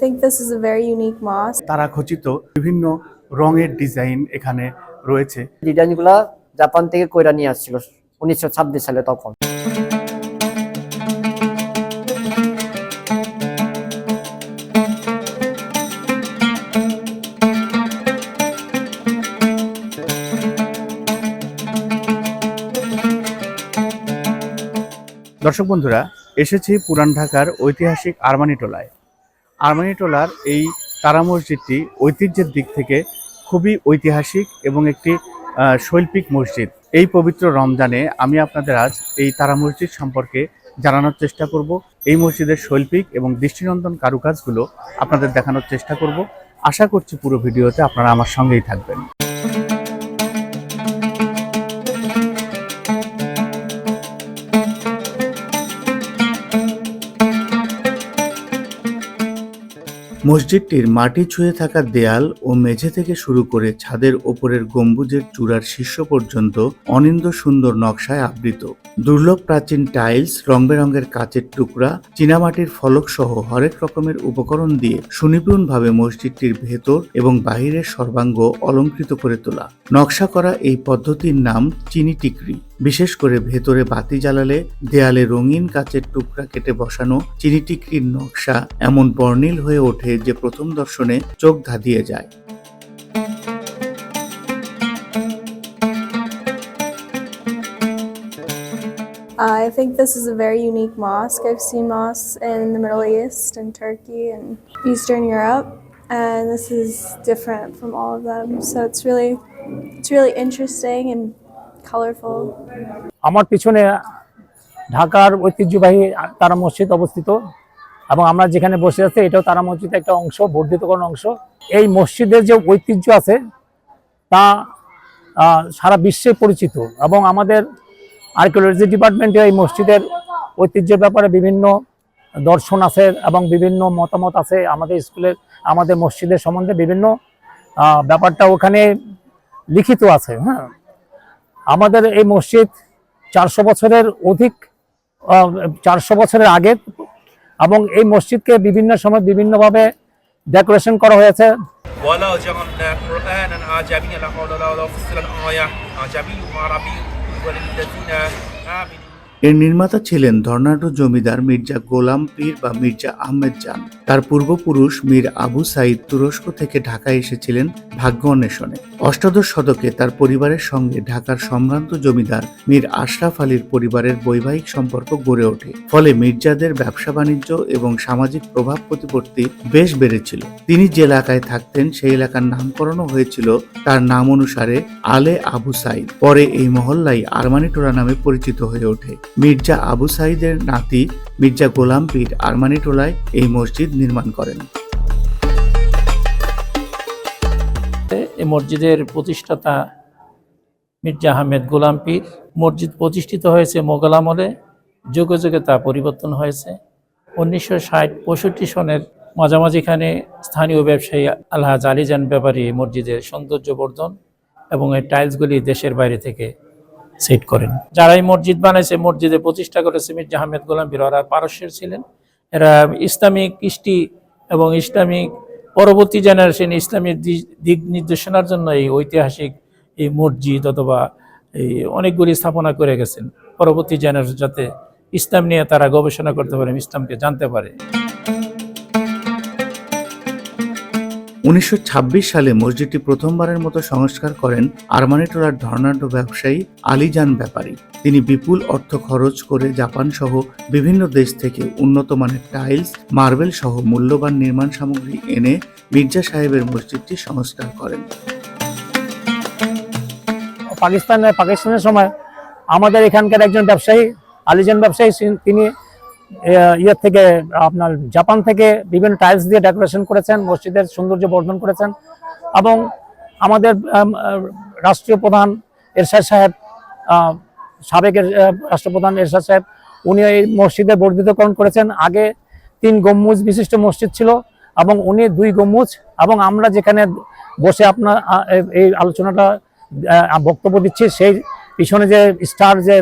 think this is a very unique mosque. তারা খচিত বিভিন্ন রঙের ডিজাইন এখানে রয়েছে। ডিজাইনগুলা জাপান থেকে কইরা নিয়ে আসছিল উনিশশো ছাব্বিশ সালে তখন। দর্শক বন্ধুরা এসেছি পুরান ঢাকার ঐতিহাসিক আরমানি আরমানিটোলায় আরমানিটোলার এই তারা মসজিদটি ঐতিহ্যের দিক থেকে খুবই ঐতিহাসিক এবং একটি শৈল্পিক মসজিদ। এই পবিত্র রমজানে আমি আপনাদের আজ এই তারা মসজিদ সম্পর্কে জানানোর চেষ্টা করব। এই মসজিদের শৈল্পিক এবং দৃষ্টিনন্দন কারুকাজগুলো আপনাদের দেখানোর চেষ্টা করব। আশা করছি পুরো ভিডিওতে আপনারা আমার সঙ্গেই থাকবেন। মসজিদটির মাটি ছুঁয়ে থাকা দেয়াল ও মেঝে থেকে শুরু করে ছাদের ওপরের গম্বুজের চূড়ার শীর্ষ পর্যন্ত অনিন্দ সুন্দর নকশায় আবৃত। দুর্লভ প্রাচীন টাইলস রং বেরঙের কাচের টুকরা, চীনামাটির ফলক সহ হরেক রকমের উপকরণ দিয়ে সুনিপুণভাবে মসজিদটির ভেতর এবং বাহিরের সর্বাঙ্গ অলঙ্কৃত করে তোলা। নকশা করা এই পদ্ধতির নাম চিনি টিকরি। বিশেষ করে ভেতরে বাতি জ্বালালে দেয়ালে রঙিন কাচের টুকরা কেটে বসানো চিনি টিকরির নকশা এমন বর্ণিল হয়ে ওঠে যে প্রথম দর্শনে চোখ ধাঁধিয়ে যায় I think this is a very unique mosque. I've seen mosques in the Middle East and Turkey and Eastern Europe, and this is different from all of them. So it's really, it's really interesting and colorful. আমার পিছনে ঢাকার ঐতিহ্যবাহী তারা মসজিদ অবস্থিত এবং আমরা যেখানে বসে আছি, এটাও তারা মসজিদের একটা অংশ বর্ধিতকরণ অংশ এই মসজিদের যে ঐতিহ্য আছে, তা সারা বিশ্বে পরিচিত এবং আমাদের আর্কিওলজি ডিপার্টমেন্টে এই মসজিদের ঐতিহ্যের ব্যাপারে বিভিন্ন দর্শন আছে এবং বিভিন্ন মতামত আছে আমাদের স্কুলের, আমাদের মসজিদের সম্বন্ধে বিভিন্ন ব্যাপারটা ওখানে লিখিত আছে হ্যাঁ আমাদের এই মসজিদ চারশো বছরের অধিক চারশো বছরের আগে এবং এই মসজিদকে বিভিন্ন সময় বিভিন্নভাবে ডেকোরেশন করা হয়েছে। এর নির্মাতা ছিলেন ধর্নাঢ্য জমিদার মির্জা গোলাম পীর বা মির্জা আহমেদ জান। তার পূর্বপুরুষ মীর আবু সাইদ তুরস্ক থেকে ঢাকায় এসেছিলেন ভাগ্য অন্বেষণে। অষ্টাদশ শতকে তার পরিবারের সঙ্গে ঢাকার সম্ভ্রান্ত জমিদার মীর আশরাফ আলীর পরিবারের বৈবাহিক সম্পর্ক গড়ে ওঠে। ফলে মির্জাদের ব্যবসা বাণিজ্য এবং সামাজিক প্রভাব প্রতিপত্তি বেশ বেড়েছিল। তিনি যে এলাকায় থাকতেন, সেই এলাকার নামকরণও হয়েছিল তার নাম অনুসারে আলে আবু সাইদ পরে এই মহল্লাই আরমানিটোলা নামে পরিচিত হয়ে ওঠে। মির্জা আবু সাইদের নাতি মির্জা গোলাম পীর আরমানিটোলায় এই মসজিদ নির্মাণ করেন। এই মসজিদের প্রতিষ্ঠাতা মির্জা আহমেদ গোলাম পীর। মসজিদ প্রতিষ্ঠিত হয়েছে মোগল আমলে, যুগে যুগে তা পরিবর্তন হয়েছে। উনিশশো ষাট পঁয়ষট্টি সনের মাঝামাঝিখানে স্থানীয় ব্যবসায়ী আলহাজ আলিজান ব্যাপারী মসজিদের সৌন্দর্য বর্ধন এবং এই টাইলসগুলি দেশের বাইরে থেকে সেট করেন। যারা এই মসজিদ বানাইছে মসজিদে প্রতিষ্ঠা করেছে মির্জা আহমেদ গোলাম পীর, ওরা পারস্যের ছিলেন। এরা ইসলামিক কৃষ্টি এবং ইসলামিক পরবর্তী জেনারেশন ইসলামের দিক নির্দেশনার জন্য এই ঐতিহাসিক এই মসজিদ অথবা এই অনেকগুলি স্থাপনা করে গেছেন। পরবর্তী জেনারেশন যাতে ইসলাম নিয়ে তারা গবেষণা করতে পারে, ইসলামকে জানতে পারে। উনিশশো ছাব্বিশ সালে মসজিদটি প্রথমবারের মতো সংস্কার করেন আরমানিটোলার ধর্নাঢ্য ব্যবসায়ী আলিজান ব্যাপারী। তিনি বিপুল অর্থ খরচ করে জাপান সহ বিভিন্ন দেশ থেকে উন্নত মানের টাইলস, মার্বেল সহ মূল্যবান নির্মাণ সামগ্রী এনে মির্জা সাহেবের মসজিদটি সংস্কার করেন। পাকিস্তানে, পাকিস্তানের সময় আমাদের এখানকার একজন ব্যবসায়ী, আলিজান ব্যবসায়ী, তিনি ইয়ের থেকে আপনার জাপান থেকে বিভিন্ন টাইলস দিয়ে ডেকোরেশন করেছেন মসজিদের সৌন্দর্য বর্ধন করেছেন এবং আমাদের রাষ্ট্রীয় প্রধান এরশাদ সাহেব আহ, সাবেক রাষ্ট্রপ্রধান এরশাদ সাহেব উনি এই মসজিদের বর্ধিতকরণ করেছেন। আগে তিন গম্বুজ বিশিষ্ট মসজিদ ছিল এবং উনি দুই গম্বুজ এবং আমরা যেখানে বসে আপনার এই আলোচনাটা বক্তব্য দিচ্ছি সেই পিছনে যে স্টার যে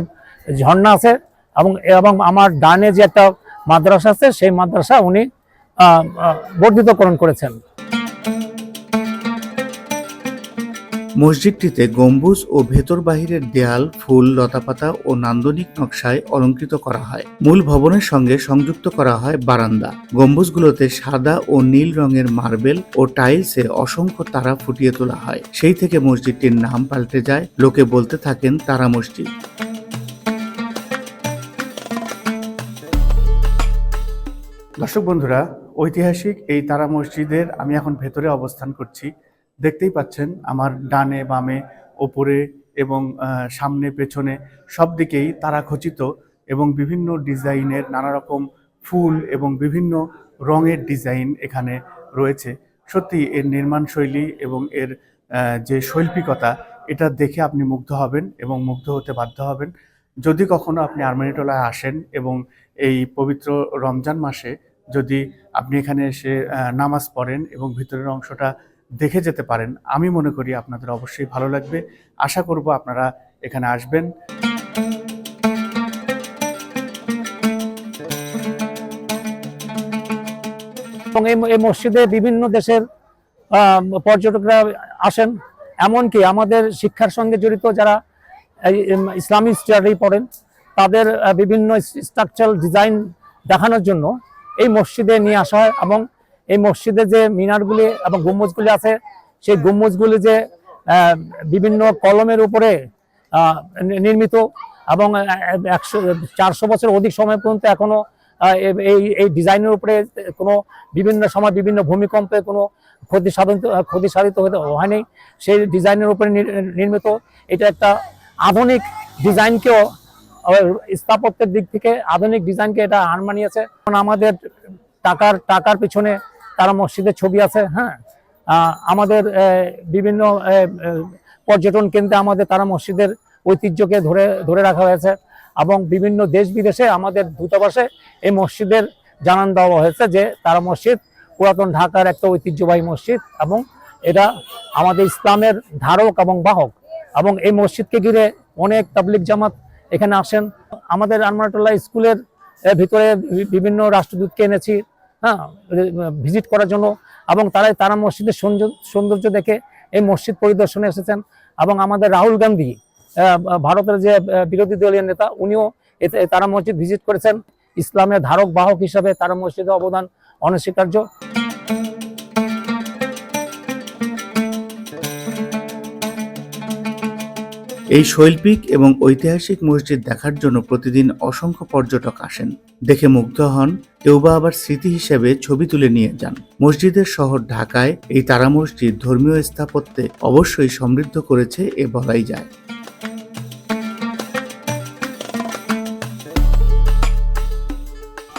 ঝর্ণা আছে এবং এবং আমার ডানে যে একটা মাদ্রাসা আছে, সেই মাদ্রাসা উনি বর্ধিতকরণ করেছেন। মসজিদটিতে গম্বুজ ও ভেতর বাহিরের দেয়াল, ফুল, লতাপাতা ও নান্দনিক নকশায় অলঙ্কৃত করা হয়। মূল ভবনের সঙ্গে সংযুক্ত করা হয় বারান্দা। গম্বুজগুলোতে সাদা ও নীল রঙের মার্বেল ও টাইলসে অসংখ্য তারা ফুটিয়ে তোলা হয়। সেই থেকে মসজিদটির নাম পাল্টে যায়। লোকে বলতে থাকেন তারা মসজিদ। দর্শক বন্ধুরা, ঐতিহাসিক এই তারা মসজিদের আমি এখন ভেতরে অবস্থান করছি। দেখতেই পাচ্ছেন আমার ডানে, বামে, ওপরে এবং সামনে, পেছনে সব দিকেই তারা খচিত এবং বিভিন্ন ডিজাইনের নানা রকম ফুল এবং বিভিন্ন রঙের ডিজাইন এখানে রয়েছে। সত্যি এর নির্মাণ শৈলী এবং এর যে শৈল্পিকতা, এটা দেখে আপনি মুগ্ধ হবেন এবং মুগ্ধ হতে বাধ্য হবেন। যদি কখনো আপনি আর্মেনিটোলায় আসেন এবং এই পবিত্র রমজান মাসে যদি আপনি এখানে এসে নামাজ পড়েন এবং ভিতরের অংশটা দেখে যেতে পারেন, আমি মনে করি আপনাদের অবশ্যই ভালো লাগবে। আশা করব আপনারা এখানে আসবেন। এবং এই মসজিদে বিভিন্ন দেশের পর্যটকরা আসেন। এমনকি আমাদের শিক্ষার সঙ্গে জড়িত যারা ইসলামিক স্টাডি পড়েন। তাদের বিভিন্ন স্ট্রাকচারাল ডিজাইন দেখানোর জন্য এই মসজিদে নিয়ে আসা হয় এবং এই মসজিদে যে মিনারগুলি এবং গম্বুজগুলি আছে সেই গম্বুজগুলি যে বিভিন্ন কলমের উপরে নির্মিত এবং একশো চারশো বছর অধিক সময় পর্যন্ত এখনও আহ, এ- এই এই ডিজাইনের উপরে কোনো বিভিন্ন সময় বিভিন্ন ভূমিকম্পে কোনো ক্ষতি সাধিত ক্ষতি সাধিত হয়নি সেই ডিজাইনের উপরে নির- নির্মিত এটা একটা আধুনিক ডিজাইনকেও স্থাপত্যের দিক থেকে আধুনিক ডিজাইনকে এটা হার মানিয়েছে। আমাদের টাকার টাকার পিছনে তারা মসজিদের ছবি আছে হ্যাঁ? আমাদের বিভিন্ন পর্যটন কেন্দ্রে আমাদের তারা মসজিদের ঐতিহ্যকে ধরে ধরে রাখা হয়েছে এবং বিভিন্ন দেশ বিদেশে আমাদের দূতাবাসে এই মসজিদের জানান দেওয়া হয়েছে যে তারা মসজিদ পুরাতন ঢাকার একটা ঐতিহ্যবাহী মসজিদ এবং এটা আমাদের ইসলামের ধারক এবং বাহক। এবং এই মসজিদকে ঘিরে অনেক তাবলিক জামাত এখানে আসেন। আমাদের আনমারটোল্লাহ স্কুলের ভিতরে বিভিন্ন রাষ্ট্রদূতকে এনেছি হ্যাঁ ভিজিট করার জন্য এবং তারাই তারা মসজিদের সৌন্দর্য দেখে এই মসজিদ পরিদর্শনে এসেছেন এবং আমাদের রাহুল গান্ধী ভারতের যে বিরোধী দলীয় নেতা, উনিও এতে- তারা মসজিদ ভিজিট করেছেন। ইসলামের ধারক বাহক হিসাবে তারা মসজিদের অবদান অনস্বীকার্য। এই শৈল্পিক এবং ঐতিহাসিক মসজিদ দেখার জন্য প্রতিদিন অসংখ্য পর্যটক আসেন। দেখে মুগ্ধ হন, কেউ বা আবার স্মৃতি হিসেবে ছবি তুলে নিয়ে যান। মসজিদের শহর ঢাকায় এই তারা মসজিদ ধর্মীয় স্থাপত্যে অবশ্যই সমৃদ্ধ করেছে এ বলাই যায়।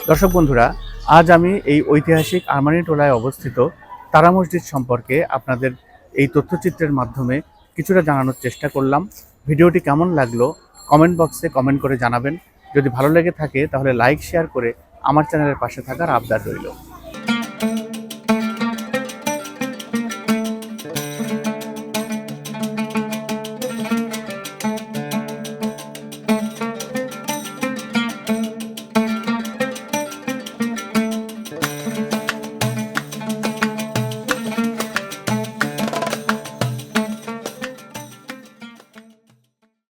দর্শক বন্ধুরা, আজ আমি এই ঐতিহাসিক আরমানি টোলায় অবস্থিত তারা মসজিদ সম্পর্কে আপনাদের এই তথ্যচিত্রের মাধ্যমে কিছুটা জানানোর চেষ্টা করলাম। ভিডিওটি কেমন লাগল কমেন্ট বক্সে কমেন্ট করে জানাবেন। যদি ভালো লেগে থাকে তাহলে লাইক, শেয়ার করে আমার চ্যানেলের পাশে থাকার আবদার রইল।